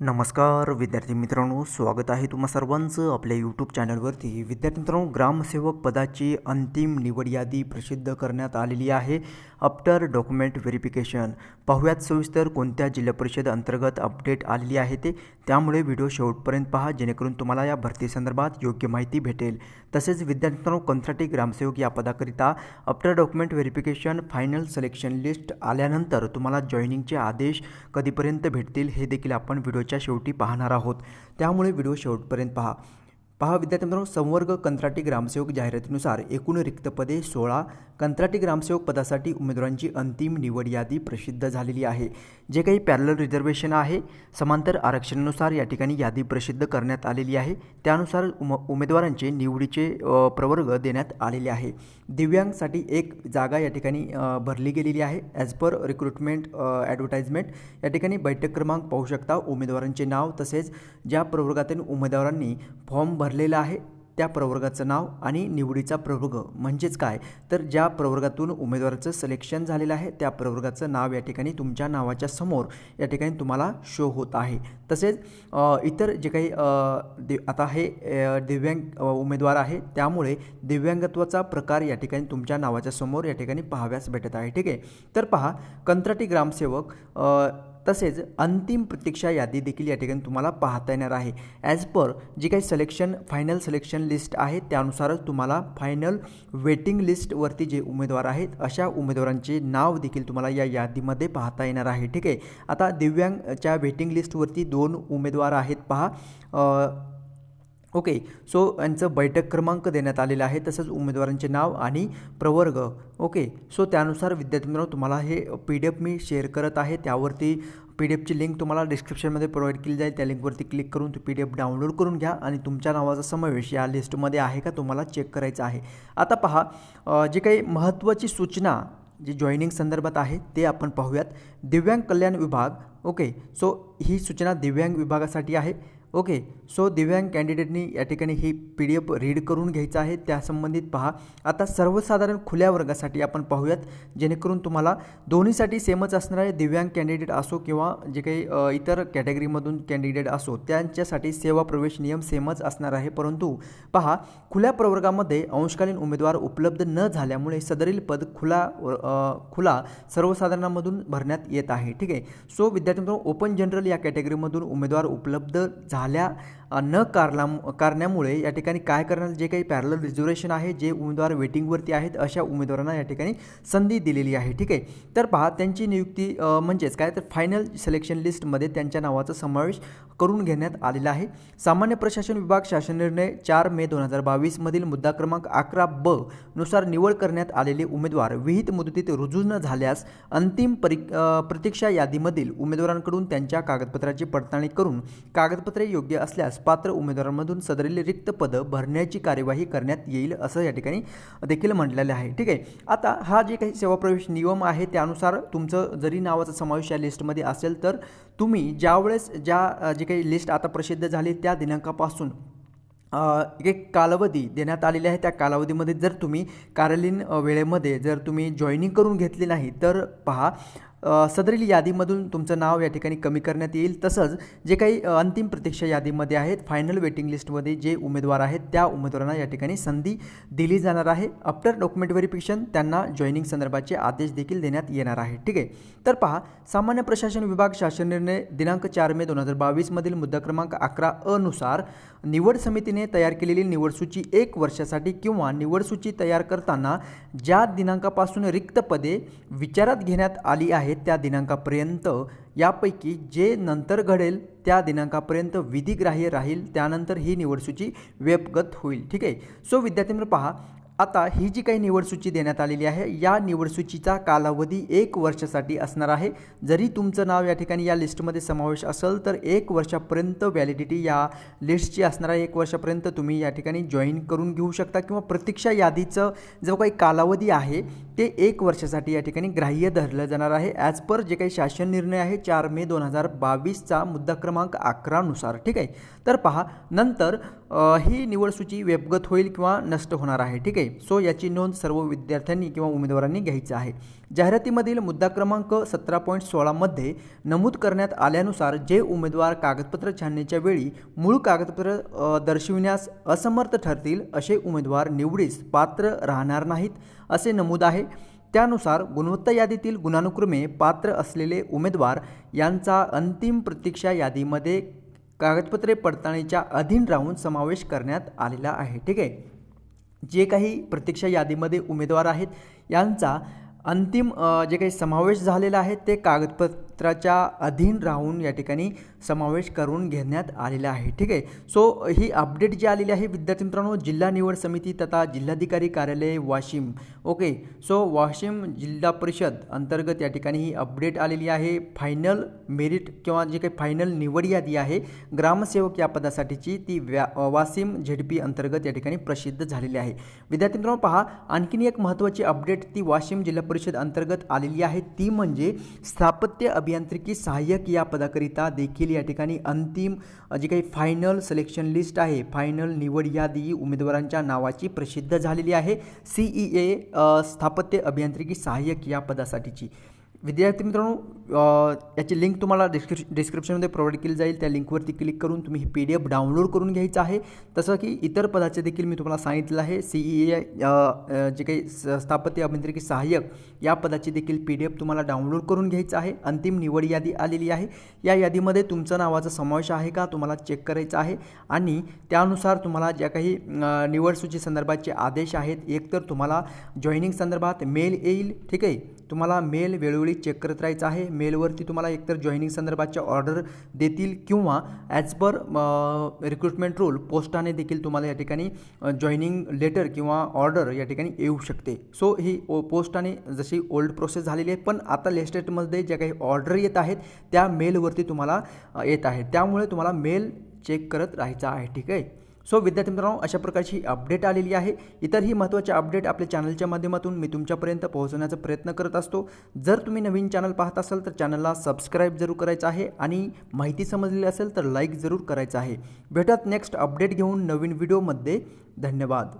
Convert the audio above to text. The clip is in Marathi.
नमस्कार विद्यार्थी मित्रांनो स्वागत आहे तुम्हा सर्वांचं आपल्या यूट्यूब चॅनलवरती विद्यार्थी मित्रांनो ग्रामसेवक पदाची अंतिम निवड यादी प्रसिद्ध करण्यात आलेली आहे. आफ्टर डॉक्युमेंट व्हेरिफिकेशन पाहुयात सविस्तर कोणत्या जिल्हा परिषद अंतर्गत अपडेट आलेली आहे ते. त्यामुळे व्हिडिओ शेवटपर्यंत पहा जेणेकरून तुम्हाला या भरतीसंदर्भात योग्य माहिती भेटेल. तसेच विद्यार्थी मित्रांनो कंत्राटी ग्रामसेवक या पदाकरिता after document verification final selection list आल्यानंतर तुम्हाला जॉईनिंगचे आदेश कधीपर्यंत भेटतील हे देखील आपण व्हिडिओ व्हिडिओच्या शेवटी पाहणार आहोत. त्यामुळे व्हिडिओ शेवटपर्यंत पहा. पहा विद्यार्थी मित्रांनो संवर्ग कंत्राटी ग्रामसेवक जाहिरातीनुसार एकूण रिक्त पदे सोळा कंत्राटी ग्रामसेवक पदासाठी उमेदवारांची अंतिम निवड यादी प्रसिद्ध झालेली आहे. जे काही पॅरल रिझर्वेशन आहे समांतर आरक्षणानुसार या ठिकाणी यादी प्रसिद्ध करण्यात आलेली आहे. त्यानुसार उम उमेदवारांचे निवडीचे प्रवर्ग देण्यात आलेले आहे. दिव्यांगसाठी एक जागा या ठिकाणी भरली गेलेली आहे. ॲज पर रिक्रुटमेंट ॲडव्हर्टाइजमेंट या ठिकाणी बैठक क्रमांक पाहू शकता उमेदवारांचे नाव तसेच ज्या प्रवर्गातील उमेदवारांनी फॉर्म भर भरलेला आहे. त्या प्रवर्गाचं नाव आणि निवडीचा प्रवर्ग म्हणजेच काय? तर ज्या प्रवर्गातून उमेदवाराचं सिलेक्शन झालेलं आहे त्या प्रवर्गाचं नाव या ठिकाणी तुमच्या नावाच्या समोर या ठिकाणी तुम्हाला शो होत आहे. तसेच इतर जे काही दि आता हे दिव्यांग उमेदवार आहे त्यामुळे दिव्यांगत्वाचा प्रकार या ठिकाणी तुमच्या नावाच्या समोर या ठिकाणी पाहाव्यास भेटत आहे. ठीक आहे? तर पहा कंत्राटी ग्रामसेवक तसेच अंतिम प्रतीक्षा यादी देखील या ठिकाणी तुम्हाला पाहता येणार आहे. ॲज पर जी काही सिलेक्शन फायनल सिलेक्शन लिस्ट आहे त्यानुसारच तुम्हाला फायनल वेटिंग लिस्टवरती जे उमेदवार आहेत अशा उमेदवारांचे नाव देखील तुम्हाला या यादीमध्ये पाहता येणार आहे. ठीक आहे? आता दिव्यांगच्या वेटिंग लिस्टवरती दोन उमेदवार आहेत पहा. ओके सो यांचं बैठक क्रमांक देण्यात आलेला आहे तसंच उमेदवारांचे नाव आणि प्रवर्ग. ओके सो त्यानुसार विद्यार्थी मित्रांनो तुम्हाला हे पी डी एफ मी शेअर करत आहे. त्यावरती पी डी एफची लिंक तुम्हाला डिस्क्रिप्शनमध्ये प्रोव्हाइड केली जाईल. त्या लिंकवरती क्लिक करून पी डी एफ डाउनलोड करून घ्या आणि तुमच्या नावाचा समावेश या लिस्टमध्ये आहे का तुम्हाला चेक करायचं आहे. आता पहा जी काही महत्त्वाची सूचना जी जॉईनिंग संदर्भात आहे ते आपण पाहूयात. दिव्यांग कल्याण विभाग ओके सो ही सूचना दिव्यांग विभागासाठी आहे. ओके सो दिव्यांग कॅन्डिडेटनी या ठिकाणी ही पी डी एफ रीड करून घ्यायचं आहे. त्यासंबंधित पहा आता सर्वसाधारण खुल्या वर्गासाठी आपण पाहूयात जेणेकरून तुम्हाला दोन्हीसाठी सेमच असणार आहे दिव्यांग कॅन्डिडेट असो किंवा जे काही इतर कॅटेगरीमधून कॅन्डिडेट असो त्यांच्यासाठी सेवा प्रवेश नियम सेमच असणार आहे. परंतु पहा खुल्या प्रवर्गामध्ये अंशकालीन उमेदवार उपलब्ध न झाल्यामुळे सदरील पद खुला खुला सर्वसाधारणामधून भरण्यात येत आहे. ठीक आहे सो विद्यार्थी मित्रांनो ओपन जनरल या कॅटेगरीमधून उमेदवार उपलब्ध झाल्या न कारला कारण्यामुळे या ठिकाणी काय करणार जे काही पॅरल रिझर्वेशन आहे जे उमेदवार वेटिंगवरती आहेत अशा उमेदवारांना या ठिकाणी संधी दिलेली आहे ठीक आहे? तर पहा त्यांची नियुक्ती म्हणजेच काय? तर फायनल सिलेक्शन लिस्टमध्ये त्यांच्या नावाचा समावेश करून घेण्यात आलेला आहे. सामान्य प्रशासन विभाग शासन निर्णय चार मे दोन हजार बावीसमधील मुद्दा क्रमांक अकरा ब नुसार निवड करण्यात आलेले उमेदवार विहित मुदतीत रुजू न झाल्यास अंतिम परी प्रतीक्षा यादीमधील उमेदवारांकडून त्यांच्या कागदपत्राची पडताळणी करून कागदपत्रे योग्य असल्यास पात्र उमेदवारांमधून सदरील रिक्त पदं भरण्याची कार्यवाही करण्यात येईल असं या ठिकाणी देखील म्हटलेलं आहे. ठीक आहे. आता हा जे काही सेवा प्रवेश नियम आहे त्यानुसार तुमचं जरी नावाचा समावेश या लिस्टमध्ये असेल तर तुम्ही ज्यावेळेस ज्या जे काही लिस्ट आता प्रसिद्ध झाली त्या दिनांकापासून एक कालावधी देण्यात आलेली आहे. त्या कालावधीमध्ये जर तुम्ही कार्यालयीन वेळेमध्ये जर तुम्ही जॉईनिंग करून घेतली नाही तर पहा सदरील यादीमधून तुमचं नाव या ठिकाणी कमी करण्यात येईल. तसंच जे काही अंतिम प्रतीक्षा यादीमध्ये आहेत फायनल वेटिंग लिस्टमध्ये जे उमेदवार आहेत त्या उमेदवारांना या ठिकाणी संधी दिली जाणार आहे. आफ्टर डॉक्युमेंट व्हेरिफिकेशन त्यांना जॉईनिंग संदर्भाचे आदेश देखील देण्यात येणार आहे. ठीक आहे? तर पहा सामान्य प्रशासन विभाग शासन निर्णय दिनांक चार मे दोन हजार बावीसमधील मुद्दा क्रमांक अकरा अनुसार निवड समितीने तयार केलेली निवडसूची एक वर्षासाठी किंवा निवडसूची तयार करताना ज्या दिनांकापासून रिक्त पदे विचारात घेण्यात आली आहेत त्या दिनांकापर्यंत. यापैकी जे नंतर घडेल त्या दिनांकापर्यंत विधिग्राह्य राहील त्यानंतर ही निवडसूची वेबगत होईल. ठीक आहे? सो विद्यार्थ्यांना पहा आता ही जी काही निवडसूची देण्यात आलेली आहे या निवडसूचीचा कालावधी एक वर्षासाठी असणार आहे. जरी तुमचं नाव या ठिकाणी या लिस्टमध्ये समावेश असेल तर एक वर्षापर्यंत व्हॅलिडिटी या लिस्टची असणार आहे. एक वर्षापर्यंत तुम्ही या ठिकाणी जॉईन करून घेऊ शकता किंवा प्रतीक्षा यादीचं जो काही कालावधी आहे ते एक वर्षासाठी या ठिकाणी ग्राह्य धरलं जाणार आहे. ॲज पर जे काही शासन निर्णय आहे चार मे दोन हजार बावीसचा मुद्दा क्रमांक अकरानुसार ठीक आहे? तर पहा नंतर ही निवडसूची वेबगत होईल किंवा नष्ट होणार आहे ठीक आहे? सो याची नोंद सर्व विद्यार्थ्यांनी किंवा उमेदवारांनी घ्यायची आहे. जाहिरातीमधील मुद्दा क्रमांक सतरा पॉईंट सोळामध्ये नमूद करण्यात आल्यानुसार जे उमेदवार कागदपत्र छाननीच्या वेळी मूळ कागदपत्र दर्शविण्यास असमर्थ ठरतील असे उमेदवार निवडीस पात्र राहणार नाहीत असे नमूद आहे. त्यानुसार गुणवत्ता यादीतील गुणानुक्रमे पात्र असलेले उमेदवार यांचा अंतिम प्रतीक्षा यादीमध्ये कागदपत्रे पडताळणीच्या अधीन राहून समावेश करण्यात आलेला आहे. ठीक आहे. जे काही प्रतीक्षा यादीमध्ये उमेदवार आहेत यांचा अंतिम जे काही समावेश झालेला आहे ते कागदपत्र कागदपत्राच्या अधीन राहून या ठिकाणी समावेश करून घेण्यात आलेला आहे. ठीक आहे? सो ही अपडेट जी आलेली आहे विद्यार्थी मित्रांनो जिल्हा निवड समिती तथा जिल्हाधिकारी कार्यालय वाशिम. ओके सो वाशिम जिल्हा परिषद अंतर्गत या ठिकाणी ही अपडेट आलेली आहे. फायनल मेरिट किंवा जे काही फायनल निवड यादी आहे ग्रामसेवक या पदासाठीची ती व्या वाशिम झेडपी अंतर्गत या ठिकाणी प्रसिद्ध झालेली आहे. विद्यार्थी मित्रांनो पहा आणखीन एक महत्त्वाची अपडेट ती वाशिम जिल्हा परिषद अंतर्गत आलेली आहे. ती म्हणजे स्थापत्य अभियांत्रिकी सहाय्यक या पदाकरिता देखील या ठिकाणी अंतिम जी काही फायनल सिलेक्शन लिस्ट आहे फायनल निवड यादी उमेदवारांच्या नावाची प्रसिद्ध झालेली आहे. सी ई ए स्थापत्य अभियांत्रिकी सहाय्यक या पदासाठीची. विद्यार्थी मित्रांनो याची लिंक तुम्हाला डिस्क्रिप्श डिस्क्रिप्शनमध्ये प्रोव्हाइड केली जाईल. त्या लिंकवरती क्लिक करून तुम्ही ही पी डी एफ डाउनलोड करून घ्यायचं आहे. तसं की इतर पदाचे देखील मी तुम्हाला सांगितलं आहे. सी ई ए जे काही स्थापत्य अभियांत्रिकी सहाय्यक या पदाची देखील पी डी एफ तुम्हाला डाउनलोड करून घ्यायचं आहे. अंतिम निवड यादी आलेली आहे. या यादीमध्ये तुमचं नावाचा समावेश आहे का? तुम्हाला चेक करायचं आहे. आणि त्यानुसार तुम्हाला ज्या काही निवडसूची निवड सूची संदर्भाचे आदेश आहेत एकतर तुम्हाला जॉईनिंग संदर्भात मेल येईल. ठीक आहे? तुम्हाला मेल वेळोवेळी चेक करत राहायचं आहे. मेलवरती तुम्हाला एकतर जॉईनिंग संदर्भाच्या ऑर्डर देतील किंवा ॲज पर रिक्रुटमेंट रूल पोस्टाने देखील तुम्हाला या ठिकाणी जॉईनिंग लेटर किंवा ऑर्डर या ठिकाणी येऊ शकते. सो ही ओ पोस्टाने जशी ओल्ड प्रोसेस झालेली आहे पण आता लेस्टेटमध्ये ज्या काही ऑर्डर येत आहेत त्या मेलवरती तुम्हाला येत आहे त्यामुळे तुम्हाला मेल चेक करत राहायचं आहे. ठीक आहे? सो विद्यार्थी मित्रांनो अशा प्रकारची अपडेट आलेली आहे. इतरही महत्त्वाचे अपडेट आपल्या चॅनलच्या माध्यमातून मी तुमच्यापर्यंत पोहोचवण्याचा प्रयत्न करत असतो. जर तुम्ही नवीन चॅनल पाहत असाल तर चॅनलला सबस्क्राईब जरूर करायचं आहे आणि माहिती समजलेली असेल तर लाईक जरूर करायचं आहे. भेटत नेक्स्ट अपडेट घेऊन नवीन व्हिडिओमध्ये धन्यवाद.